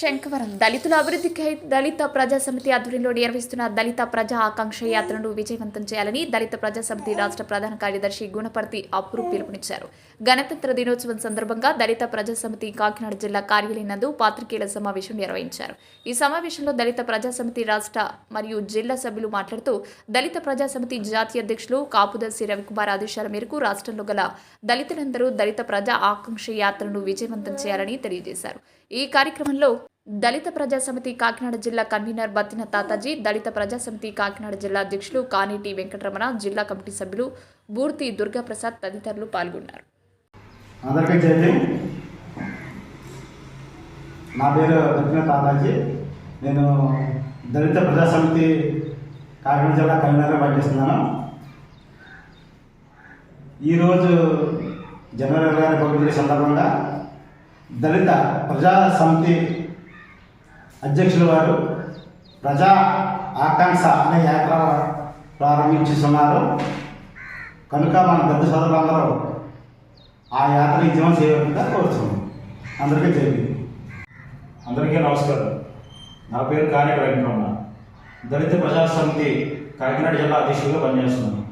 శంకవరం దళితుల అభివృద్ధికై దళిత ప్రజా సమితి ఆధ్వర్యంలో నిర్వహిస్తున్న దళిత ప్రజా ఆకాంక్ష యాత్రను విజయవంతం చేయాలని దళిత ప్రజా సమితి రాష్ట్ర ప్రధాన కార్యదర్శి గుణపర్తి అప్రూ పిలుపునిచ్చారు. గణతంత్ర దినోత్సవం సందర్భంగా దళిత ప్రజా సమితి కాకినాడ జిల్లా కార్యాలయం నందు పాత్రికేయుల సమావేశం నిర్వహించారు. ఈ సమావేశంలో దళిత ప్రజా సమితి రాష్ట్ర మరియు జిల్లా సభ్యులు మాట్లాడుతూ దళిత ప్రజా సమితి జాతీయ అధ్యక్షులు కాపుదర్శి రవికుమార్ ఆదేశాల మేరకు రాష్ట్రంలో గల దళితులందరూ దళిత ప్రజా ఆకాంక్ష యాత్రను విజయవంతం చేయాలని తెలియజేశారు. ఈ కార్యక్రమంలో దళిత ప్రజాసమితి కాకినాడ జిల్లా కన్వీనర్ బత్తిన తాతాజీ దళిత ప్రజాసమితి కాకినాడ జిల్లా అధ్యక్షులు కానేటి వెంకటరమణ జిల్లా కమిటీ సభ్యులు బూర్తి దుర్గాప్రసాద్ తదితరులు పాల్గొన్నారు. నా పేరు దక్షిణ తాతాజీ. నేను దళిత ప్రజాసమితి కాకినాడ జిల్లా కన్వీనర్గా పనిచేస్తున్నాను. ఈరోజు జనవరి ఇరవై ఆరు సందర్భంగా దళిత ప్రజా సమితి అధ్యక్షుల వారు ప్రజా ఆకాంక్ష అనే యాత్ర ప్రారంభించుతున్నారు. కనుక మన పెద్ద సోదరులందరూ ఆ యాత్ర నిజమం చేయకుండా కోరుతున్నాం. అందరికీ జరిగింది అందరికీ నమస్కారం. నా పేరు కానేటి వెంకటరమణ. దళిత ప్రజా సమితి కాకినాడ జిల్లా అధ్యక్షులుగా పనిచేస్తున్నాను.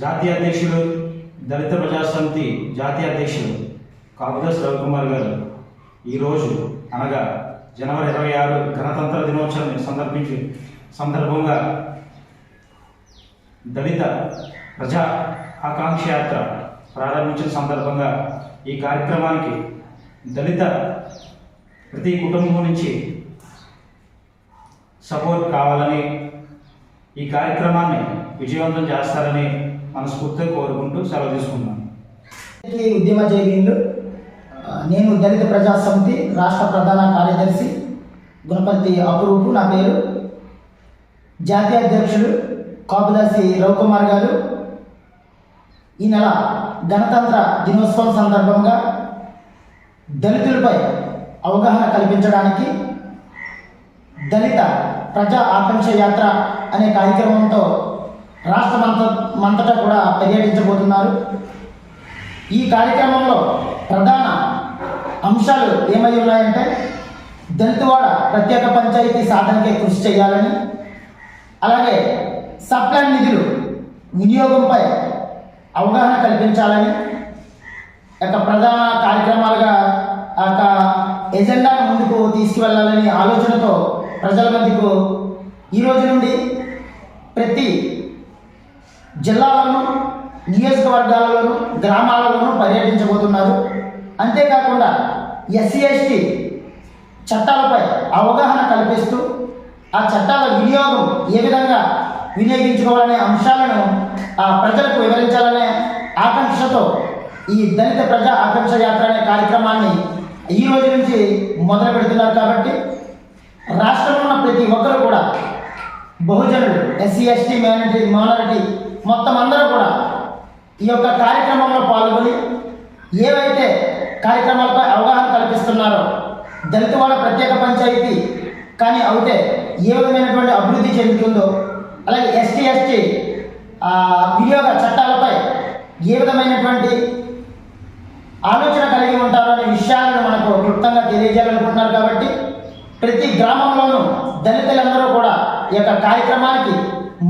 జాతీయ అధ్యక్షులు దళిత ప్రజా సమితి జాతీయ అధ్యక్షులు కాపుదాస్ రవికుమార్ గారు ఈరోజు అనగా జనవరి ఇరవై ఆరు గణతంత్ర దినోత్సవాన్ని సందర్భించి సందర్భంగా దళిత ప్రజా ఆకాంక్ష యాత్ర ప్రారంభించిన సందర్భంగా ఈ కార్యక్రమానికి దళిత ప్రతి కుటుంబం నుంచి సపోర్ట్ కావాలని ఈ కార్యక్రమాన్ని విజయవంతం చేస్తారని మనస్ఫూర్తిగా కోరుకుంటూ సెలవు తీసుకున్నాను ఈ ఉద్యమ జైవీన్లు నేను దళిత ప్రజా సమితి రాష్ట్ర ప్రధాన కార్యదర్శి గుణపతి అపురూపు నా పేరు జాతీయ అధ్యక్షుడు కాపుదాసి రవికుమార్ గారు. ఈ నెల గణతంత్ర దినోత్సవం సందర్భంగా దళితులపై అవగాహన కల్పించడానికి దళిత ప్రజా ఆకాంక్ష యాత్ర అనే కార్యక్రమంతో రాష్ట్రమంత మంతటా కూడా పర్యటించబోతున్నారు. ఈ కార్యక్రమంలో ప్రధాన అంశాలు ఏమై ఉన్నాయంటే దంతువాడ ప్రత్యేక పంచాయతీ సాధనకే కృషి చేయాలని అలాగే సప్లాన్ నిధులు వినియోగంపై అవగాహన కల్పించాలని యొక్క ప్రధాన కార్యక్రమాలుగా ఆ యొక్క ఎజెండాను ముందుకు తీసుకువెళ్ళాలని ఆలోచనతో ప్రజల మధ్యకు ఈ రోజు నుండి ప్రతి జిల్లాలోనూ నియోజకవర్గాలలోను గ్రామాలలోనూ పర్యటించబోతున్నారు. అంతేకాకుండా ఎస్సీ ఎస్టీ చట్టాలపై అవగాహన కల్పిస్తూ ఆ చట్టాల వినియోగం ఏ విధంగా వినియోగించుకోవాలనే అంశాలను ఆ ప్రజలకు వివరించాలనే ఆకాంక్షతో ఈ దళిత ప్రజా ఆకాంక్ష యాత్ర అనే కార్యక్రమాన్ని ఈ రోజు నుంచి మొదలు పెడుతున్నారు కాబట్టి రాష్ట్రంలో ఉన్న ప్రతి ఒక్కరు కూడా బహుజనులు ఎస్సీ ఎస్టీ మైనారిటీ మైనారిటీ మొత్తం అందరూ కూడా ఈ యొక్క కార్యక్రమంలో పాల్గొని ఏవైతే కార్యక్రమాలపై అవగాహన కల్పిస్తున్నారో. దళితవాడ ప్రత్యేక పంచాయతీ కానీ అవుతే ఏ విధమైనటువంటి అభివృద్ధి చెందుతుందో అలాగే ఎస్టీ ఎస్టీ వినియోగ చట్టాలపై ఏ విధమైనటువంటి ఆలోచన కలిగి ఉంటారు అనే విషయాలను మనకు క్లుప్తంగా తెలియజేయాలనుకుంటున్నారు కాబట్టి ప్రతి గ్రామంలోనూ దళితులందరూ కూడా ఈ యొక్క కార్యక్రమానికి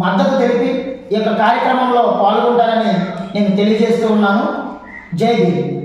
మద్దతు తెలిపి ఈ యొక్క కార్యక్రమంలో పాల్గొంటారని నేను తెలియజేస్తూ ఉన్నాను. జై భీమ్.